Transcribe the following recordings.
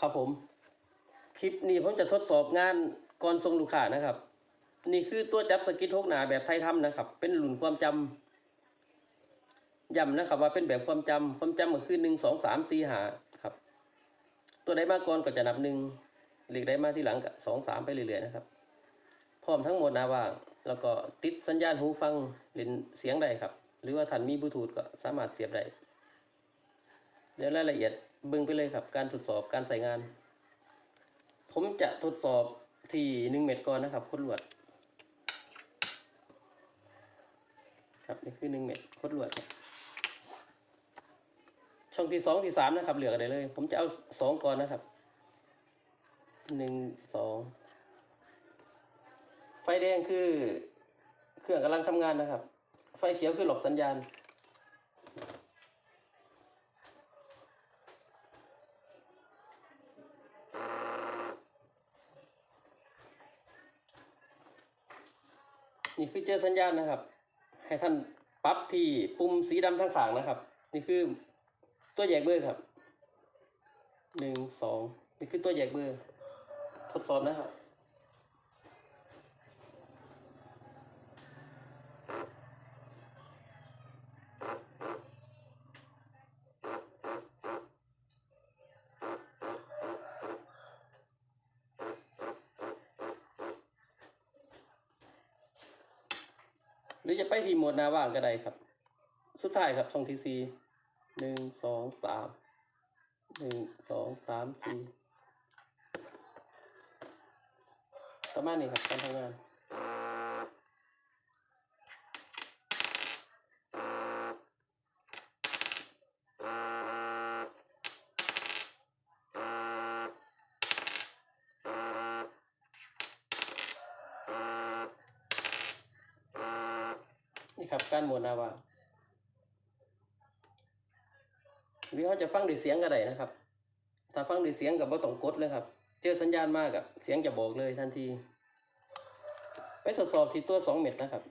ครับผม คลิปนี้ผมจะทดสอบงานก่อนส่งลูกค้านะครับ นี่คือตัวจับสกิทหกหนาแบบไทยทำนะครับ เป็นหลุนความจำย้ำนะครับว่าเป็นแบบความจำความจำก็คือหนึ่งสองสามสี่หาครับ ตัวใดมาก่อนก็จะนับหนึ่งเหลขใดมาที่หลังก็สองสามไปเรื่อยๆนะครับ พร้อมทั้งหมดนะว่างแล้วก็ติดสัญญาณหูฟังเล่นเสียงได้ครับ หรือว่าท่านมีบลูทูธก็สามารถเสียบได้เดี๋ยวรายละเอียด บิ่งไปเลยครับ การทดสอบการใส่งาน ผมจะทดสอบที่หนึ่งเม็ดก่อนนะครับคดลวด ครับนี่คือหนึ่งเม็ดคดลวดครับช่องที่สองที่สามนะครับ เหลือกอะไรเลย ผมจะเอาสองก่อนนะครับหนึ่งสองไฟแดงคือเครื่องกำลังทำงานนะครับ ไฟเขียวคือหลบสัญญาณ คือเจอสัญญาณนะครับ ให้ท่านปั๊บที่ปุ่มสีดำทั้งสางนะครับ นี่คือตัวแยกเบอร์ครับหนึ่งสองนี่คือตัวแยกเบอร์ ทดสอบนะครับ รือจะไปที่หมดหน้าว่างก็ได้ครับ สุดท้ายครับช่องที่สี่หนึ่งสองสามหนึ่งสองสามสี่ประมาณนี้ครับการทำงาน นี่ ครับการโมวนาวางหรือเขาจะฟังด้วยเสียงก็ได้นะครับ ถ้าฟังด้วยเสียงกับว่าต้องกดเลยครับ เจอสัญญาณมากกับเสียงจะบอกเลยทันที ไปทดสอบที่ตัวสองเม็ดนะครับ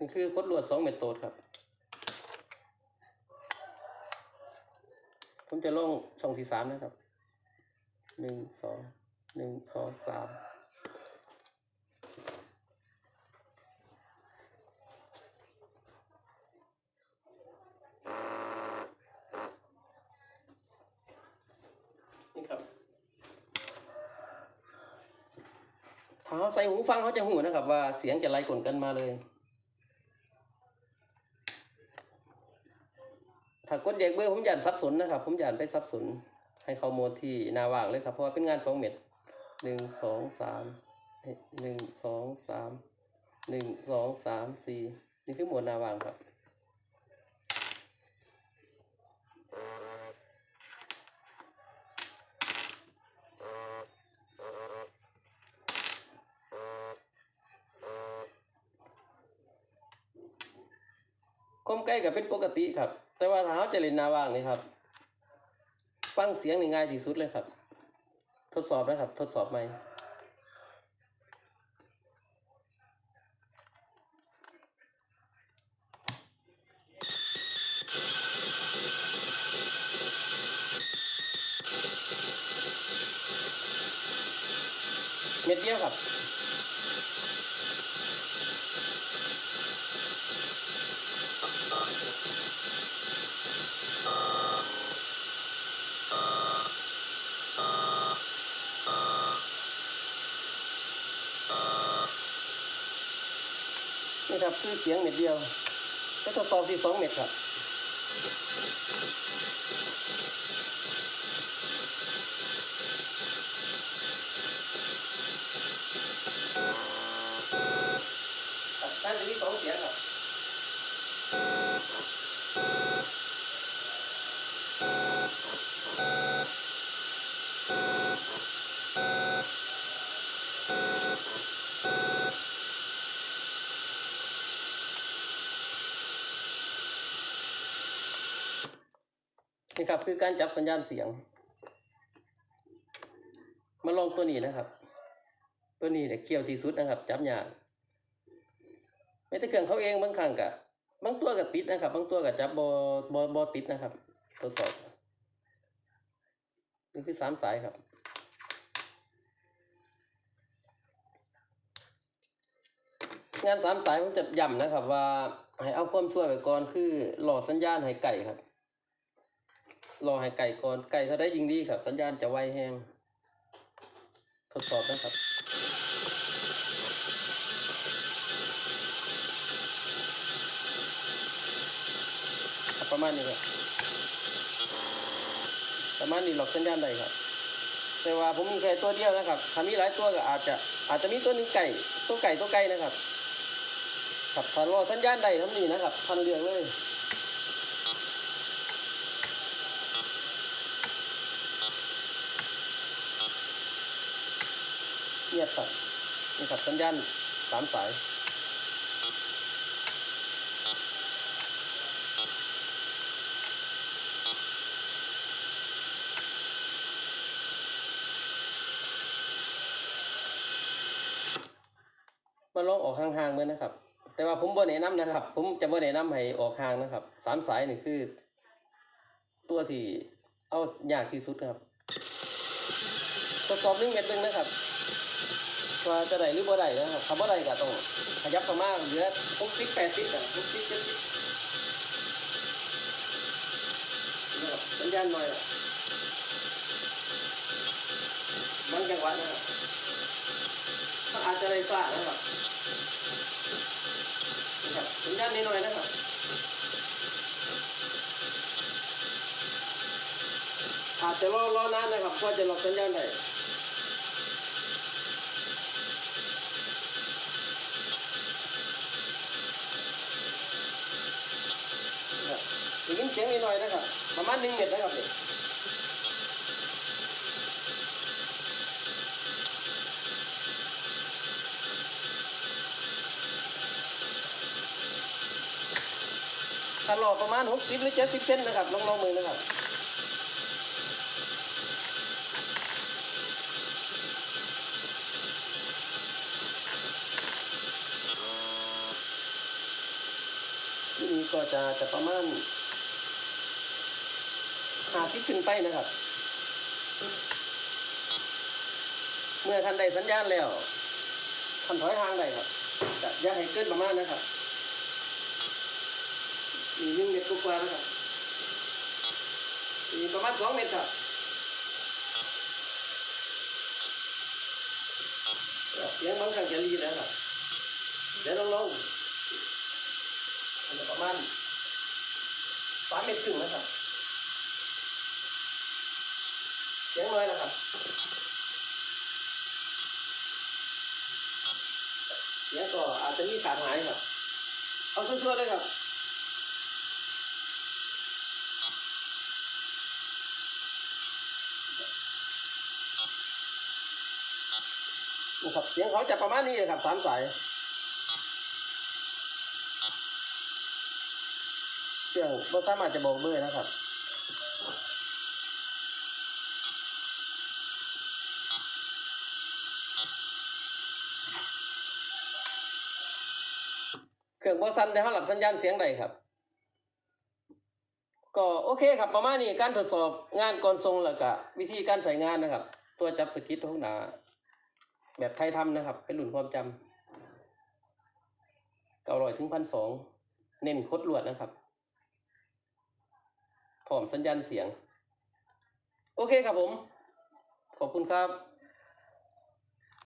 นี่คือคดลวดสองเม็ดโตดครับ ผมจะลงช่องที่สามนะครับหนึ่งสองหนึ่งสองสามนี่ครับถ้าเขาใส่หูฟังเขาจะหูนะครับว่าเสียงจะไล่กลนกันมาเลย ถ้ากดแยกเบอร์ผมยานสับสนนะครับ ผมยานไปสับสน ให้เขาโหมดที่นาว่างเลยครับ เพราะว่าเป็นงานสองเม็ดหนึ่งสองสามหนึ่งสองสามหนึ่งสองสามสี่นี่คือหมดนาว่างครับก้มใกล้กับเป็นปกติครับ แต่ว่าถ้าเขาจะเล่นหนาว่างนี่ครับ ฟังเสียงนี่ง่ายที่สุดเลยครับ ทดสอบนะครับ ทดสอบไหมเม็ดเดียวครับ นี่ครับคือเสียงเม็ดเดียวแล้วทดสอบที่สองเม็ดครับครับการจะมีสองเสียงครับ ค นี่ครับ คือการจับสัญญาณเสียง มาลองตัวนี้นะครับ ตัวนี้เนี่ยเคี่ยวที่สุดนะครับ จับยากไม่แต่เครื่องเขาเองบางครั้งกะบางตัวก็ติดนะครับ บางตัวก็จับบอบอบอติดนะครับทดสอบนี่คือสามสายครับงานสามสายผมจะย้ำนะครับ ว่าให้เอาความช่วยไว้ก่อนคือหล่อสัญญาณให้ไก่ครับ รอให้ไก่ก่อนไก่เขาได้ยิงดีครับ สัญญาณจะไวแห้งทดสอบนะครับประมาณนี้ครับประมาณนี้หลอกสัญญาณได้ครับ แต่ว่าผมมีแค่ตัวเดียวนะครับถ้ามีหลายตัวก็อาจจะอาจจะมีตัวหนึงไก่ตัวไก่ตัวไก่นะครับครับถ้ารอสัญญาณใดทำนี้นะครับพันเรืองเลย เงียบครับนี่ครับสัญญาณสามสายมาลองออกห่างๆเมื่อนะครับ แต่ว่าผมบ่แนะนำนะครับ ผมจะบ่แนะนำให้ออกห่างนะครับสามสายนี่คือ ตัวที่เอายากที่สุดครับทดสอบหนึ่งเม็ดหนึ่งนะครับ ว่าจะได้หรือบ่ได้นะครับคำว่าได้ก็ต้องขยับเข้ามาเหลือหกสิบแปดสิบอะหกสิบเจ็ดสิบนะครับสัญญาณหน่อยละบางจังหวะนะครับอาจจะได้ฟ้านะครับนะครับสัญญาณนิดหน่อยนะครับอาจจะรอรอนานนะครับก็จะหลอกสัญญาณได้ สียงนิดหน่อยนะครับประมาณหนึ่งเมตรนะครับเนี่ยถ้าหลอกประมาณหกสิบหรือเจ็ดสิบเซนนะครับ ลองลองมือนะครับที่นี้ก็จะจะประมาณาที่ขึ้นไปนะครับ เมื่อท่านได้สัญญาณแล้วท่านถอยห่างได้ครับจะอย่าให้เกินประมาณนะครับมีหนึ่งเมตรกว่าๆนะครับมีประมาณสองเมตรครับเสียงบางครั้งจะรีดนะครับเดี๋ยวลองลองประมาณสามเมตรครึ่งนะครับ เสี ยงน้อยนะครับเสียงก็อาจจะมีขาดหายครับ เอาชัวร์ๆเลยครับนะครับเสียงเขาจะประมาณนี้เลยครับสามสายเครื่องบ่สามารถจะบอกเบอร์นะครับ รื่องบ่สั่นแต่เขาหลับสัญญาณเสียงได้ครับ ก็โอเคครับประมาณนี้การทดสอบงานก่อนทรงแล้วก็วิธีการใช้งานนะครับ ตัวจับสกิททุกหนา แบบไทยทำนะครับ เป็นหลุนความจำเก้าร้อยถึงพันสองเน้นคดลวดนะครับพร้อมสัญญาณเสียง โอเคครับผม ขอบคุณครับ